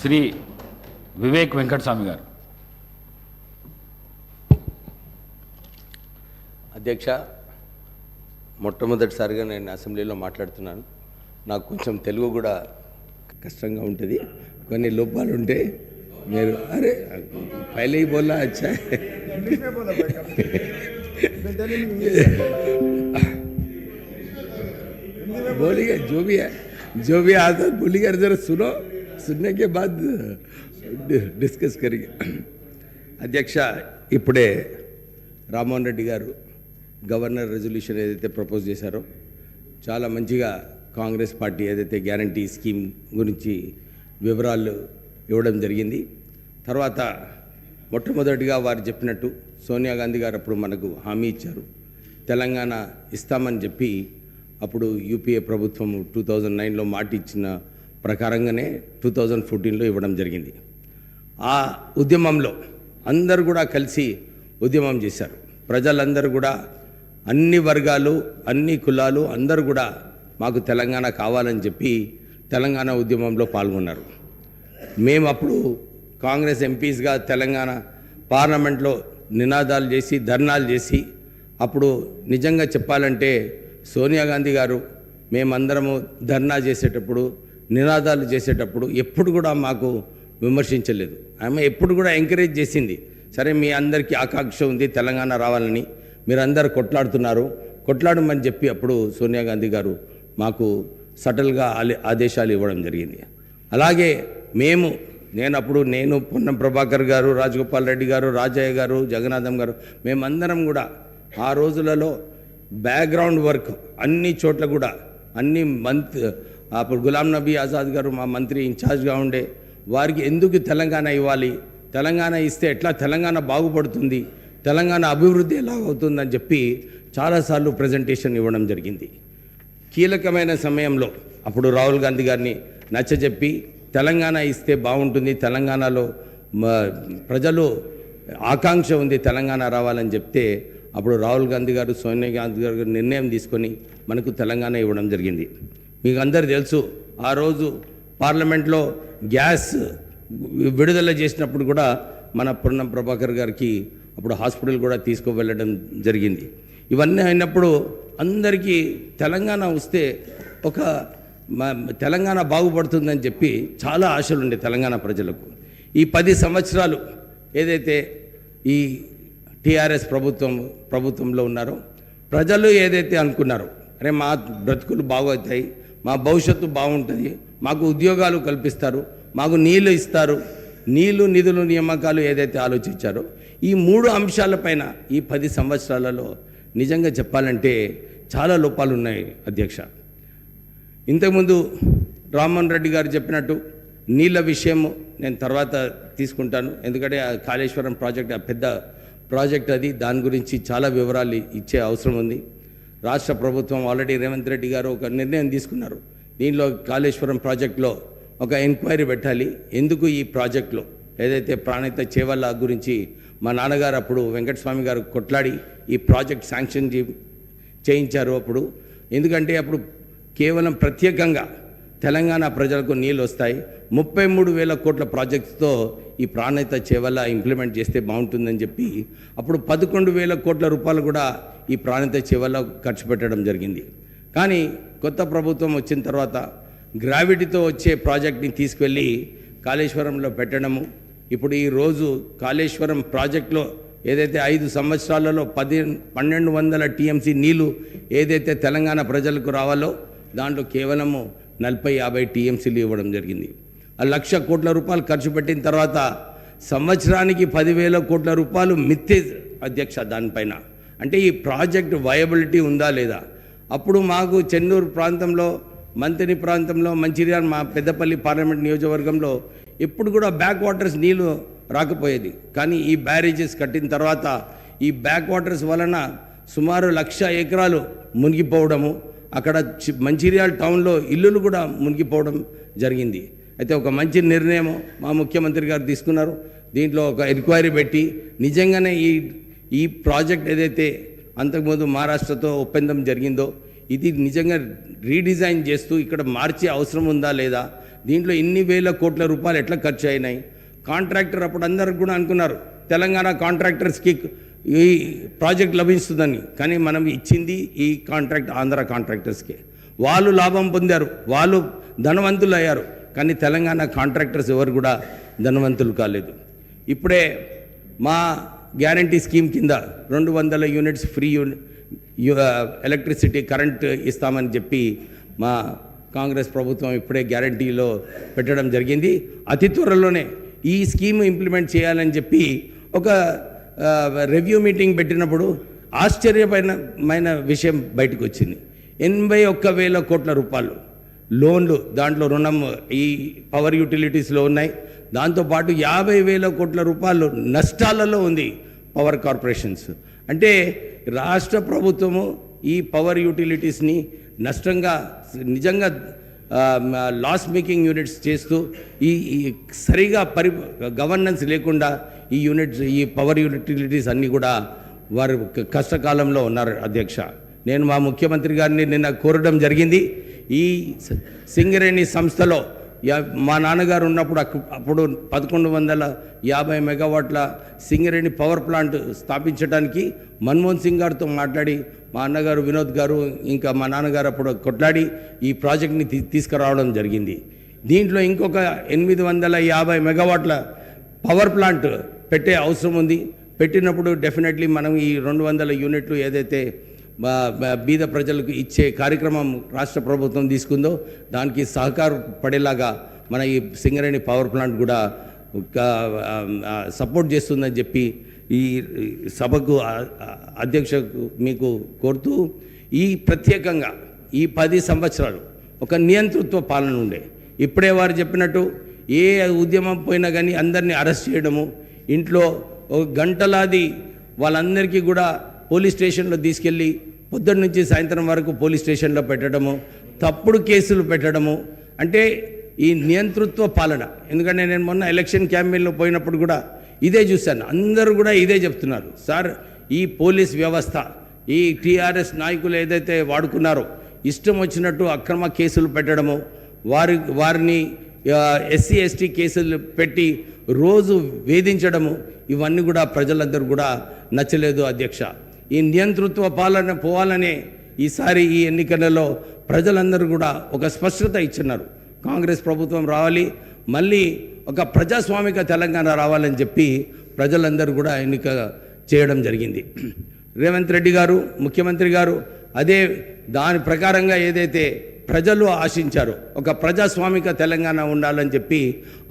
శ్రీ వివేక్ వెంకటస్వామి గారు అధ్యక్ష మొట్టమొదటిసారిగా నేను అసెంబ్లీలో మాట్లాడుతున్నాను నాకు కొంచెం తెలుగు కూడా కష్టంగా ఉంటుంది కొన్ని లోపాలు ఉంటే మీరు అరే పైలే ही बोला अच्छा है इंग्लिश में बोला भाई कब से? मैं then in English. बोलिए जो भी है जो भी आता है बोलिए जरा सुनो सुनने के बाद డిస్కస్ కరిగి అధ్యక్ష ఇప్పుడే రామ్మోహన్ రెడ్డి గారు గవర్నర్ రెజల్యూషన్ ఏదైతే ప్రపోజ్ చేశారో చాలా మంచిగా కాంగ్రెస్ పార్టీ ఏదైతే గ్యారంటీ స్కీమ్ గురించి వివరాలు ఇవ్వడం జరిగింది తర్వాత మొట్టమొదటిగా వారు చెప్పినట్టు సోనియా గాంధీ గారు అప్పుడు మనకు హామీ ఇచ్చారు తెలంగాణ ఇస్తామని చెప్పి అప్పుడు యూపీఏ ప్రభుత్వం టూ థౌజండ్ నైన్లో మాట ఇచ్చిన ప్రకారంగానే టూ థౌజండ్ ఫోర్టీన్లో ఇవ్వడం జరిగింది. ఆ ఉద్యమంలో అందరూ కూడా కలిసి ఉద్యమం చేశారు. ప్రజలందరూ కూడా అన్ని వర్గాలు అన్ని కులాలు అందరూ కూడా మాకు తెలంగాణ కావాలని చెప్పి తెలంగాణ ఉద్యమంలో పాల్గొన్నారు. మేము అప్పుడు కాంగ్రెస్ ఎంపీస్గా తెలంగాణ పార్లమెంట్లో నినాదాలు చేసి ధర్నాలు చేసి అప్పుడు నిజంగా చెప్పాలంటే సోనియా గాంధీ గారు మేమందరము ధర్నా చేసేటప్పుడు నినాదాలు చేసేటప్పుడు ఎప్పుడు కూడా మాకు విమర్శించలేదు. ఆమె ఎప్పుడు కూడా ఎంకరేజ్ చేసింది సరే మీ అందరికీ ఆకాంక్ష ఉంది తెలంగాణ రావాలని మీరందరూ కొట్లాడుతున్నారు కొట్లాడమని చెప్పి అప్పుడు సోనియా గాంధీ గారు మాకు సటల్గా ఆలే- ఆదేశాలు ఇవ్వడం జరిగింది. అలాగే మేము నేను అప్పుడు నేను పొన్నం ప్రభాకర్ గారు రాజగోపాల్ రెడ్డి గారు రాజయ్య గారు జగన్నాథం గారు మేమందరం కూడా ఆ రోజులలో బ్యాక్గ్రౌండ్ వర్క్ అన్ని చోట్ల కూడా అన్ని మంత్ అప్పుడు గులాం నబీ ఆజాద్ గారు మా మంత్రి ఇన్ఛార్జ్గా ఉండే వారికి ఎందుకు తెలంగాణ ఇవ్వాలి? తెలంగాణ ఇస్తే ఎట్లా తెలంగాణ బాగుపడుతుంది? తెలంగాణ అభివృద్ధి ఎలా అవుతుందని చెప్పి చాలాసార్లు ప్రజెంటేషన్ ఇవ్వడం జరిగింది. కీలకమైన సమయంలో అప్పుడు రాహుల్ గాంధీ గారిని నచ్చజెప్పి తెలంగాణ ఇస్తే బాగుంటుంది తెలంగాణలో ప్రజలు ఆకాంక్ష ఉంది తెలంగాణ రావాలని చెప్తే అప్పుడు రాహుల్ గాంధీ గారు సోనియా గాంధీ గారు నిర్ణయం తీసుకొని మనకు తెలంగాణ ఇవ్వడం జరిగింది. మీకు అందరు తెలుసు ఆ రోజు పార్లమెంట్లో గ్యాస్ విడుదల చేసినప్పుడు కూడా మన పొన్నం ప్రభాకర్ గారికి అప్పుడు హాస్పిటల్ కూడా తీసుకువెళ్ళడం జరిగింది. ఇవన్నీ అయినప్పుడు అందరికీ తెలంగాణ వస్తే ఒక మ- తెలంగాణ బాగుపడుతుందని చెప్పి చాలా ఆశలు ఉండే తెలంగాణ ప్రజలకు. ఈ పది సంవత్సరాలు ఏదైతే ఈ టీఆర్ఎస్ ప్రభుత్వం ప్రభుత్వంలో ఉన్నారో ప్రజలు ఏదైతే అనుకున్నారో అరే మా బ్రతుకులు బాగవుతాయి మా భవిష్యత్తు బాగుంటుంది. మాకు ఉద్యోగాలు కల్పిస్తారు. మాకు నీళ్ళు ఇస్తారు. నీళ్ళు నిధులు నియామకాలు ఏదైతే ఆలోచించారో ఈ మూడు అంశాలపైన ఈ పది సంవత్సరాలలో నిజంగా చెప్పాలంటే చాలా లోపాలు ఉన్నాయి అధ్యక్ష. ఇంతకుముందు రామ్మోహన్ రెడ్డి గారు చెప్పినట్టు నీళ్ళ విషయము నేను తర్వాత తీసుకుంటాను. ఎందుకంటే ఆ కాళేశ్వరం ప్రాజెక్ట్ ఆ పెద్ద ప్రాజెక్ట్ అది. దాని గురించి చాలా వివరాలు ఇచ్చే అవసరం ఉంది. రాష్ట్ర ప్రభుత్వం ఆల్రెడీ రేవంత్ రెడ్డి గారు ఒక నిర్ణయం తీసుకున్నారు. దీనిలో కాళేశ్వరం ప్రాజెక్టులో ఒక ఎంక్వైరీ పెట్టాలి. ఎందుకు ఈ ప్రాజెక్టులో? ఏదైతే ప్రాణిత చేవల్ల గురించి మా నాన్నగారు అప్పుడు వెంకటస్వామి గారు కొట్లాడి ఈ ప్రాజెక్ట్ శాంక్షన్ చేయించారు అప్పుడు. ఎందుకంటే అప్పుడు కేవలం ప్రత్యేకంగా తెలంగాణ ప్రజలకు నీళ్ళు వస్తాయి. ముప్పై మూడు వేల కోట్ల ప్రాజెక్ట్స్తో ఈ ప్రాణ్యత చేవల్ల ఇంప్లిమెంట్ చేస్తే బాగుంటుందని చెప్పి అప్పుడు పదకొండు వేల కోట్ల రూపాయలు కూడా ఈ ప్రాణ్యత చేవల్ల ఖర్చు పెట్టడం జరిగింది. కానీ కొత్త ప్రభుత్వం వచ్చిన తర్వాత గ్రావిటీతో వచ్చే ప్రాజెక్ట్ని తీసుకెళ్ళి కాళేశ్వరంలో పెట్టడము. ఇప్పుడు ఈ రోజు కాళేశ్వరం ప్రాజెక్టులో ఏదైతే ఐదు సంవత్సరాలలో పది పన్నెండు వందల టీఎంసీ నీళ్ళు ఏదైతే తెలంగాణ ప్రజలకు రావాలో దాంట్లో కేవలము నలభై యాభై టీఎంసీలు ఇవ్వడం జరిగింది. ఆ లక్ష కోట్ల రూపాయలు ఖర్చు పెట్టిన తర్వాత సంవత్సరానికి పదివేల కోట్ల రూపాయలు మిత్తే అధ్యక్ష దానిపైన. అంటే ఈ ప్రాజెక్ట్ వయబిలిటీ ఉందా లేదా? అప్పుడు మాకు చెన్నూరు ప్రాంతంలో మంతిని ప్రాంతంలో మంచిర్యాల మా పెద్దపల్లి పార్లమెంట్ నియోజకవర్గంలో ఎప్పుడు కూడా బ్యాక్ వాటర్స్ నీళ్ళు రాకపోయేది. కానీ ఈ బ్యారేజెస్ కట్టిన తర్వాత ఈ బ్యాక్ వాటర్స్ వలన సుమారు లక్ష ఎకరాలు మునిగిపోవడము అక్కడ చి- మంచిర్యాల టౌన్లో ఇల్లులు కూడా మునిగిపోవడం జరిగింది. అయితే ఒక మంచి నిర్ణయం మా ముఖ్యమంత్రి గారు తీసుకున్నారు. దీంట్లో ఒక ఎంక్వైరీ పెట్టి నిజంగానే ఈ ఈ ప్రాజెక్ట్ ఏదైతే అంతకుముందు మహారాష్ట్రతో ఒప్పందం జరిగిందో ఇది నిజంగా రీడిజైన్ చేస్తూ ఇక్కడ మార్చే అవసరం ఉందా లేదా? దీంట్లో ఇన్ని వేల కోట్ల రూపాయలు ఎట్లా ఖర్చు అయినాయి? కాంట్రాక్టర్ అప్పుడు అందరికి కూడా అనుకున్నారు తెలంగాణ కాంట్రాక్టర్స్కి ఈ ప్రాజెక్ట్ లభిస్తుందని. కానీ మనం ఇచ్చింది ఈ కాంట్రాక్ట్ ఆంధ్ర కాంట్రాక్టర్స్కే వాళ్ళు లాభం పొందారు వాళ్ళు ధనవంతులు అయ్యారు కానీ తెలంగాణ కాంట్రాక్టర్స్ ఎవరు కూడా ధనవంతులు కాలేదు. ఇప్పుడే మా గ్యారంటీ స్కీమ్ కింద రెండు వందల యూనిట్స్ ఫ్రీ ఎలక్ట్రిసిటీ కరెంట్ ఇస్తామని చెప్పి మా కాంగ్రెస్ ప్రభుత్వం ఇప్పుడే గ్యారంటీలో పెట్టడం జరిగింది. అతి త్వరలోనే ఈ స్కీమ్ ఇంప్లిమెంట్ చేయాలని చెప్పి ఒక రివ్యూ మీటింగ్ పెట్టినప్పుడు ఆశ్చర్యమైన విషయం బయటకు వచ్చింది ఎనభై ఒక్క వేల కోట్ల రూపాయలు లోన్లు దాంట్లో రుణం ఈ పవర్ యూటిలిటీస్లో ఉన్నాయి. దాంతోపాటు యాభై వేల కోట్ల రూపాయలు నష్టాలలో ఉంది పవర్ కార్పొరేషన్స్. అంటే రాష్ట్ర ప్రభుత్వము ఈ పవర్ యూటిలిటీస్ని నష్టంగా నిజంగా లాస్ మేకింగ్ యూనిట్స్ చేస్తూ ఈ ఈ సరిగా పరి గవర్నెన్స్ లేకుండా ఈ యూనిట్స్ ఈ పవర్ యూటిలిటీస్ అన్నీ కూడా వారు కష్టకాలంలో ఉన్నారు అధ్యక్ష. నేను మా ముఖ్యమంత్రి గారిని నిన్న కోరడం జరిగింది. ఈ సింగరేణి సంస్థలో యా- మా నాన్నగారు ఉన్నప్పుడు అప్పుడు పదకొండు వందల యాభై మెగావాట్ల సింగరేణి పవర్ ప్లాంట్ స్థాపించడానికి మన్మోహన్ సింగ్ గారితో మాట్లాడి మా అన్నగారు వినోద్ గారు ఇంకా మా నాన్నగారు అప్పుడు కొట్లాడి ఈ ప్రాజెక్ట్ని తీ- తీసుకురావడం జరిగింది. దీంట్లో ఇంకొక ఎనిమిది వందల యాభై మెగావాట్ల పవర్ ప్లాంట్ పెట్టే అవసరం ఉంది. పెట్టినప్పుడు డెఫినెట్లీ మనం ఈ రెండు వందల యూనిట్లు ఏదైతే బీద ప్రజలకు ఇచ్చే కార్యక్రమం రాష్ట్ర ప్రభుత్వం తీసుకుందో దానికి సహకారపడేలాగా మన ఈ సింగరేణి పవర్ ప్లాంట్ కూడా సపోర్ట్ చేస్తుందని చెప్పి ఈ సభకు అధ్యక్షకు మీకు కోరుతూ ఈ ప్రత్యేకంగా ఈ పది సంవత్సరాలు ఒక నియంతృత్వ పాలన ఉండే. ఇప్పుడే వారు చెప్పినట్టు ఏ ఉద్యమం పోయినా కానీ అందరినీ అరెస్ట్ చేయడము ఇంట్లో ఒక గంటలాది వాళ్ళందరికీ కూడా పోలీస్ స్టేషన్లో తీసుకెళ్ళి పొద్దున్న నుంచి సాయంత్రం వరకు పోలీస్ స్టేషన్లో పెట్టడము తప్పుడు కేసులు పెట్టడము అంటే ఈ నియంతృత్వ పాలన. ఎందుకంటే నేను మొన్న ఎలక్షన్ క్యాంపెయిన్లో పోయినప్పుడు కూడా ఇదే చూశాను. అందరూ కూడా ఇదే చెప్తున్నారు. సార్ ఈ పోలీస్ వ్యవస్థ ఈ టీఆర్ఎస్ నాయకులు ఏదైతే వాడుకున్నారో ఇష్టం వచ్చినట్టు అక్రమ కేసులు పెట్టడము వారి వారిని ఎస్సీ ఎస్టీ కేసులు పెట్టి రోజు వేధించడము ఇవన్నీ కూడా ప్రజలందరూ కూడా నచ్చలేదు అధ్యక్ష. ఈ నియంతృత్వ పాలన పోవాలనే ఈసారి ఈ ఎన్నికలలో ప్రజలందరూ కూడా ఒక స్పష్టత ఇచ్చినారు. కాంగ్రెస్ ప్రభుత్వం రావాలి మళ్ళీ ఒక ప్రజాస్వామిక తెలంగాణ రావాలని చెప్పి ప్రజలందరూ కూడా ఎన్నిక చేయడం జరిగింది. రేవంత్ రెడ్డి గారు ముఖ్యమంత్రి గారు అదే దాని ప్రకారంగా ఏదైతే ప్రజలు ఆశించారు ఒక ప్రజాస్వామిక తెలంగాణ ఉండాలని చెప్పి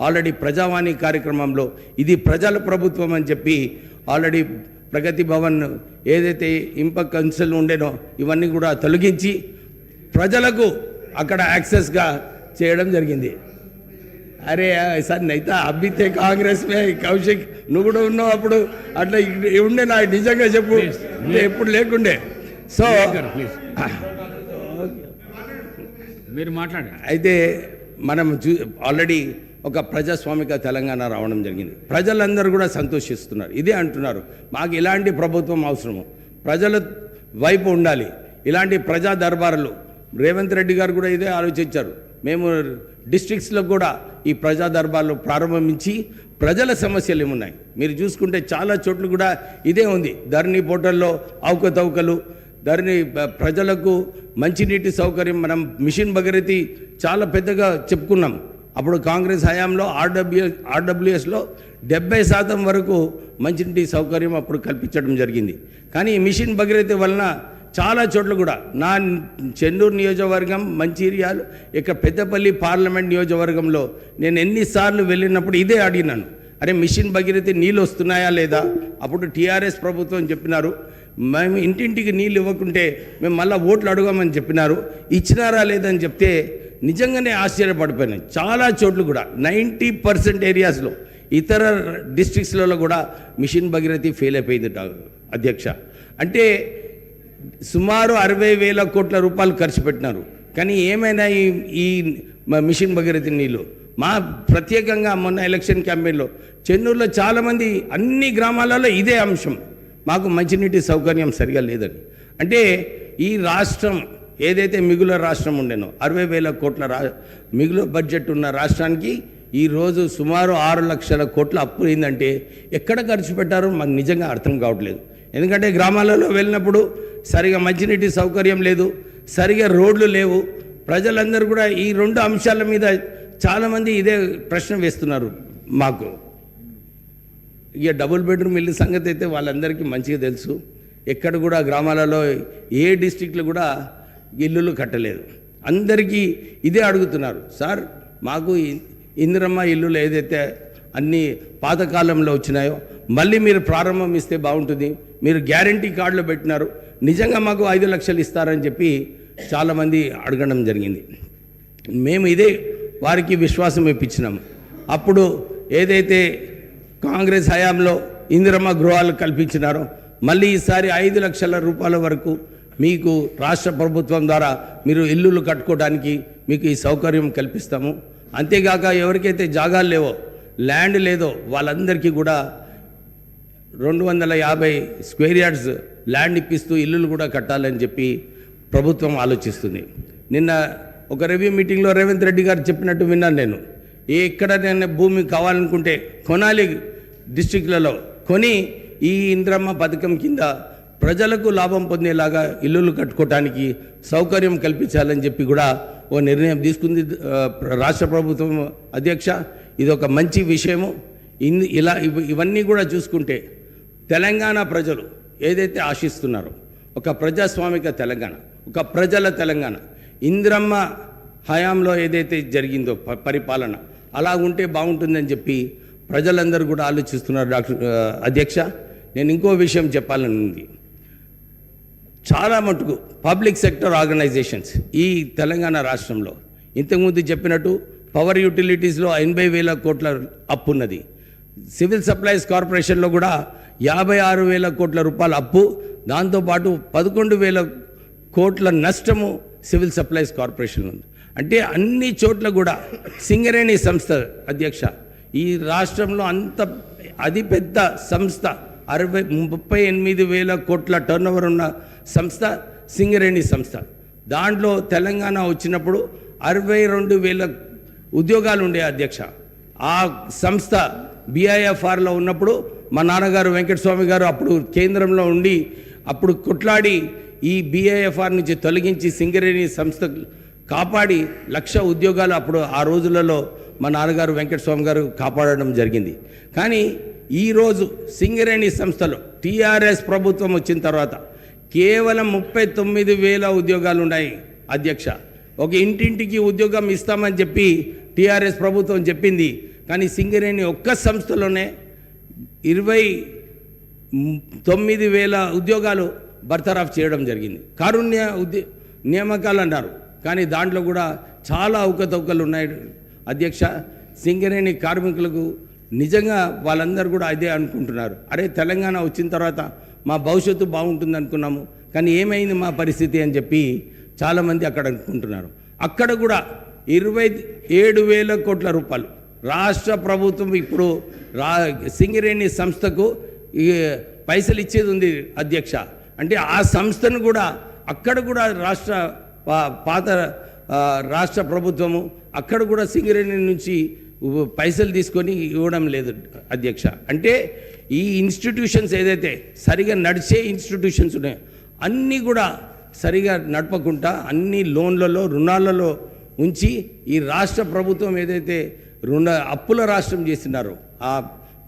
ఆల్రెడీ ప్రజావాణి కార్యక్రమంలో ఇది ప్రజల ప్రభుత్వం అని చెప్పి ఆల్రెడీ ప్రగతి భవన్ ఏదైతే ఇంప కౌన్సిల్ ఉండేనో ఇవన్నీ కూడా తొలగించి ప్రజలకు అక్కడ యాక్సెస్గా చేయడం జరిగింది. అరే సార్ నైతే అబ్బితే కాంగ్రెస్ కౌశిక్ నువ్వు కూడా ఉన్నావు అప్పుడు. అట్లా ఉండే నా నిజంగా చెప్పు. ఎప్పుడు లేకుండే. సో ప్లీజ్ మీరు మాట్లాడండి. అయితే మనం చూ ఆల్రెడీ ఒక ప్రజాస్వామిక తెలంగాణ రావడం జరిగింది. ప్రజలందరూ కూడా సంతోషిస్తున్నారు. ఇదే అంటున్నారు. మాకు ఇలాంటి ప్రభుత్వం అవసరము. ప్రజల వైపు ఉండాలి. ఇలాంటి ప్రజా దర్బారులు. రేవంత్ రెడ్డి గారు కూడా ఇదే ఆలోచించారు. మేము డిస్ట్రిక్ట్స్లో కూడా ఈ ప్రజా దర్బార్లు ప్రారంభించి ప్రజల సమస్యలు ఏమున్నాయి? మీరు చూసుకుంటే చాలా చోట్ల కూడా ఇదే ఉంది. ధరణి పోర్టల్లో అవకతవకలు. ధరణి ప్రజలకు మంచినీటి సౌకర్యం. మనం మిషన్ భగీరథి చాలా పెద్దగా చెప్పుకున్నాం. అప్పుడు కాంగ్రెస్ హయాంలో ఆర్డబ్ల్యూ ఆర్డబ్ల్యూఎస్లో డెబ్బై శాతం వరకు మంచినీటి సౌకర్యం అప్పుడు కల్పించడం జరిగింది. కానీ ఈ మిషన్ భగీరథి వలన చాలా చోట్ల కూడా నా చెన్నూరు నియోజకవర్గం మంచిర్యాలు ఇక పెద్దపల్లి పార్లమెంట్ నియోజకవర్గంలో నేను ఎన్నిసార్లు వెళ్ళినప్పుడు ఇదే అడిగినాను. అరే మిషన్ భగీరథి నీళ్ళు వస్తున్నాయా లేదా? అప్పుడు టీఆర్ఎస్ ప్రభుత్వం చెప్పినారు మేము ఇంటింటికి నీళ్ళు ఇవ్వకుంటే మేము మళ్ళీ ఓట్లు అడగమని చెప్పినారు. ఇచ్చినారా లేదని చెప్తే నిజంగానే ఆశ్చర్యపడిపోయినాయి చాలా చోట్ల కూడా నైంటీ పర్సెంట్ ఏరియాస్లో ఇతర డిస్ట్రిక్ట్స్లలో కూడా మిషన్ భగీరథి ఫెయిల్ అయిపోయింది అధ్యక్ష. అంటే సుమారు అరవై వేల కోట్ల రూపాయలు ఖర్చు పెట్టినారు. కానీ ఏమైనా ఈ ఈ మిషన్ భగీరథి నీళ్ళు? మా ప్రత్యేకంగా మొన్న ఎలక్షన్ క్యాంపెయిన్లో చెన్నూరులో చాలామంది అన్ని గ్రామాలలో ఇదే అంశం. మాకు మంచినీటి సౌకర్యం సరిగా లేదని అంటే ఈ రాష్ట్రం ఏదైతే మిగుల రాష్ట్రం ఉండేనో అరవై వేల కోట్ల రా మిగులు బడ్జెట్ ఉన్న రాష్ట్రానికి ఈరోజు సుమారు ఆరు లక్షల కోట్ల అప్పు అయిందంటే ఎక్కడ ఖర్చు పెట్టారో మాకు నిజంగా అర్థం కావట్లేదు. ఎందుకంటే గ్రామాలలో వెళ్ళినప్పుడు సరిగా మంచినీటి సౌకర్యం లేదు సరిగా రోడ్లు లేవు. ప్రజలందరూ కూడా ఈ రెండు అంశాల మీద చాలామంది ఇదే ప్రశ్న వేస్తున్నారు మాకు. ఇక డబుల్ బెడ్రూమ్ ఇల్లు సంగతి అయితే వాళ్ళందరికీ మంచిగా తెలుసు. ఎక్కడ కూడా గ్రామాలలో ఏ డిస్టిక్లో కూడా ఇల్లులు కట్టలేదు. అందరికీ ఇదే అడుగుతున్నారు. సార్ మాకు ఇందిరమ్మ ఇల్లులు ఏదైతే అన్ని పాతకాలంలో వచ్చినాయో మళ్ళీ మీరు ప్రారంభం ఇస్తే బాగుంటుంది. మీరు గ్యారంటీ కార్డులు పెట్టినారు. నిజంగా మాకు ఐదు లక్షలు ఇస్తారని చెప్పి చాలామంది అడగడం జరిగింది. మేము ఇదే వారికి విశ్వాసం ఇప్పించినాము. అప్పుడు ఏదైతే కాంగ్రెస్ హయాంలో ఇందిరమ్మ గృహాలు కల్పించినారు. మళ్ళీ ఈసారి ఐదు లక్షల రూపాయల వరకు మీకు రాష్ట్ర ప్రభుత్వం ద్వారా మీరు ఇల్లులు కట్టుకోవడానికి మీకు ఈ సౌకర్యం కల్పిస్తాము. అంతేగాక ఎవరికైతే జాగాలు లేవో ల్యాండ్ లేదో వాళ్ళందరికీ కూడా రెండు వందల యాభై స్క్వేర్ యార్డ్స్ ల్యాండ్ ఇప్పిస్తూ ఇల్లులు కూడా కట్టాలని చెప్పి ప్రభుత్వం ఆలోచిస్తుంది. నిన్న ఒక రివ్యూ మీటింగ్లో రేవంత్ రెడ్డి గారు చెప్పినట్టు విన్నాను నేను. ఎక్కడ నేను భూమి కావాలనుకుంటే కొనాలి డిస్టిక్లలో. కొని ఈ ఇంద్రమ్మ పథకం కింద ప్రజలకు లాభం పొందేలాగా ఇల్లులు కట్టుకోవటానికి సౌకర్యం కల్పించాలని చెప్పి కూడా ఓ నిర్ణయం తీసుకుంది రాష్ట్ర ప్రభుత్వం అధ్యక్ష. ఇది ఒక మంచి విషయము. ఇన్ ఇలా ఇవన్నీ కూడా చూసుకుంటే తెలంగాణ ప్రజలు ఏదైతే ఆశిస్తున్నారో ఒక ప్రజాస్వామిక తెలంగాణ ఒక ప్రజల తెలంగాణ ఇంద్రమ్మ హయాంలో ఏదైతే జరిగిందో ప- పరిపాలన అలా ఉంటే బాగుంటుందని చెప్పి ప్రజలందరూ కూడా ఆలోచిస్తున్నారు డాక్టర్ అధ్యక్ష. నేను ఇంకో విషయం చెప్పాలని ఉంది. చాలా మటుకు పబ్లిక్ సెక్టర్ ఆర్గనైజేషన్స్ ఈ తెలంగాణ రాష్ట్రంలో ఇంతకుముందు చెప్పినట్టు పవర్ యూటిలిటీస్లో ఎనభై వేల కోట్ల అప్పు ఉన్నది సివిల్ సప్లైస్ కార్పొరేషన్లో కూడా యాభై ఆరు వేల కోట్ల రూపాయల అప్పు దాంతోపాటు పదకొండు వేల కోట్ల నష్టము సివిల్ సప్లైస్ కార్పొరేషన్ ఉంది. అంటే అన్ని చోట్ల కూడా సింగరేణి సంస్థ అధ్యక్ష. ఈ రాష్ట్రంలో అంత అతిపెద్ద సంస్థ అరవై ముప్పై ఎనిమిది వేల కోట్ల టర్నోవర్ ఉన్న సంస్థ సింగరేణి సంస్థ. దాంట్లో తెలంగాణ వచ్చినప్పుడు అరవై రెండు వేల ఉద్యోగాలు ఉండే అధ్యక్ష. ఆ సంస్థ బీఐఎఫ్ఆర్లో ఉన్నప్పుడు మా నాన్నగారు వెంకటస్వామి గారు అప్పుడు కేంద్రంలో ఉండి అప్పుడు కొట్లాడి ఈ బీఐఎఫ్ఆర్ నుంచి తొలగించి సింగరేణి సంస్థ కాపాడి లక్ష ఉద్యోగాలు అప్పుడు ఆ రోజులలో మా నాన్నగారు వెంకటస్వామి గారు కాపాడడం జరిగింది. కానీ ఈరోజు సింగరేణి సంస్థలో టీఆర్ఎస్ ప్రభుత్వం వచ్చిన తర్వాత కేవలం ముప్పై తొమ్మిది వేల ఉద్యోగాలు ఉన్నాయి అధ్యక్ష. ఒక ఇంటింటికి ఉద్యోగం ఇస్తామని చెప్పి టీఆర్ఎస్ ప్రభుత్వం చెప్పింది. కానీ సింగరేణి ఒక్క సంస్థలోనే ఇరవై తొమ్మిది వేల ఉద్యోగాలు బర్తరాఫ్ చేయడం జరిగింది. కారుణ్య ఉద్య నియామకాలు అన్నారు. కానీ దాంట్లో కూడా చాలా అవకతవకలు ఉన్నాయి. అధ్యక్ష సింగరేణి కార్మికులకు నిజంగా వాళ్ళందరూ కూడా అదే అనుకుంటున్నారు. అరే తెలంగాణ వచ్చిన తర్వాత మా భవిష్యత్తు బాగుంటుంది అనుకున్నాము. కానీ ఏమైంది మా పరిస్థితి అని చెప్పి చాలామంది అక్కడ అనుకుంటున్నారు. అక్కడ కూడా ఇరవై ఏడు వేల కోట్ల రూపాయలు. రాష్ట్ర ప్రభుత్వం ఇప్పుడు రా సింగరేణి సంస్థకు పైసలు ఇచ్చేది ఉంది అధ్యక్ష. అంటే ఆ సంస్థను కూడా అక్కడ కూడా రాష్ట్ర పా- పాత రాష్ట్ర ప్రభుత్వము అక్కడ కూడా సింగరేణి నుంచి పైసలు తీసుకొని ఇవ్వడం లేదు అధ్యక్ష. అంటే ఈ ఇన్స్టిట్యూషన్స్ ఏదైతే సరిగా నడిచే ఇన్స్టిట్యూషన్స్ ఉన్నాయో అన్నీ కూడా సరిగా నడపకుండా అన్ని లోన్లలో రుణాలలో ఉంచి ఈ రాష్ట్ర ప్రభుత్వం ఏదైతే రుణ అప్పుల రాష్ట్రం చేస్తున్నారో ఆ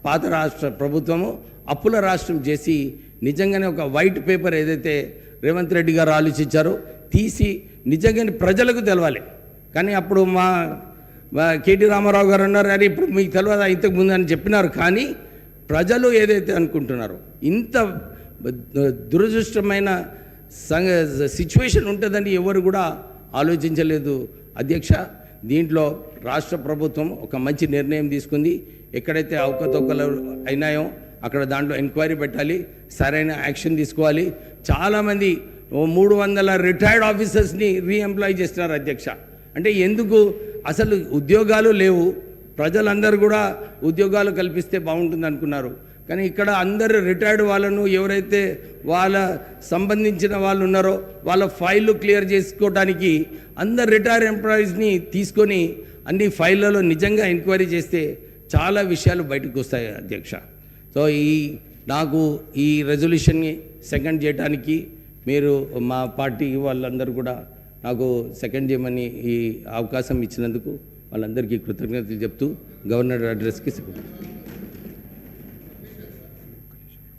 పాత రాష్ట్ర ప్రభుత్వము అప్పుల రాష్ట్రం చేసి నిజంగానే ఒక వైట్ పేపర్ ఏదైతే రేవంత్ రెడ్డి గారు ఆలోచించారో తీసి నిజంగానే ప్రజలకు తెలవాలి. కానీ అప్పుడు మా కేటీ రామారావు గారు అన్నారు అరే ఇప్పుడు మీకు తెలియదా ఇంతకు ముందు అని చెప్పినారు. కానీ ప్రజలు ఏదైతే అనుకుంటున్నారో ఇంత దురదృష్టమైన సంగ సిచ్యువేషన్ ఉంటుందని ఎవరు కూడా ఆలోచించలేదు. అధ్యక్ష దీంట్లో రాష్ట్ర ప్రభుత్వం ఒక మంచి నిర్ణయం తీసుకుంది. ఎక్కడైతే అవకతవకలు అయినాయో అక్కడ దాంట్లో ఎంక్వైరీ పెట్టాలి. సరైన యాక్షన్ తీసుకోవాలి. చాలామంది మూడు వందల రిటైర్డ్ ఆఫీసర్స్ని రీఎంప్లాయ్ చేస్తున్నారు అధ్యక్ష. అంటే ఎందుకు? అసలు ఉద్యోగాలు లేవు. ప్రజలందరూ కూడా ఉద్యోగాలు కల్పిస్తే బాగుంటుంది అనుకున్నారు. కానీ ఇక్కడ అందరు రిటైర్డ్ వాళ్ళను ఎవరైతే వాళ్ళ సంబంధించిన వాళ్ళు ఉన్నారో వాళ్ళ ఫైళ్ళు క్లియర్ చేసుకోవడానికి అందరు రిటైర్ ఎంప్లాయీస్ని తీసుకొని అన్ని ఫైళ్ళలో నిజంగా ఎంక్వైరీ చేస్తే చాలా విషయాలు బయటకు వస్తాయి అధ్యక్ష. సో ఈ నాకు ఈ రెజల్యూషన్ని సెకండ్ చేయడానికి మీరు మా పార్టీ వాళ్ళందరూ కూడా నాకు సెకండ్ చేయమని ఈ అవకాశం ఇచ్చినందుకు వాళ్ళందరికీ కృతజ్ఞతలు చెప్తూ గవర్నర్ అడ్రస్కి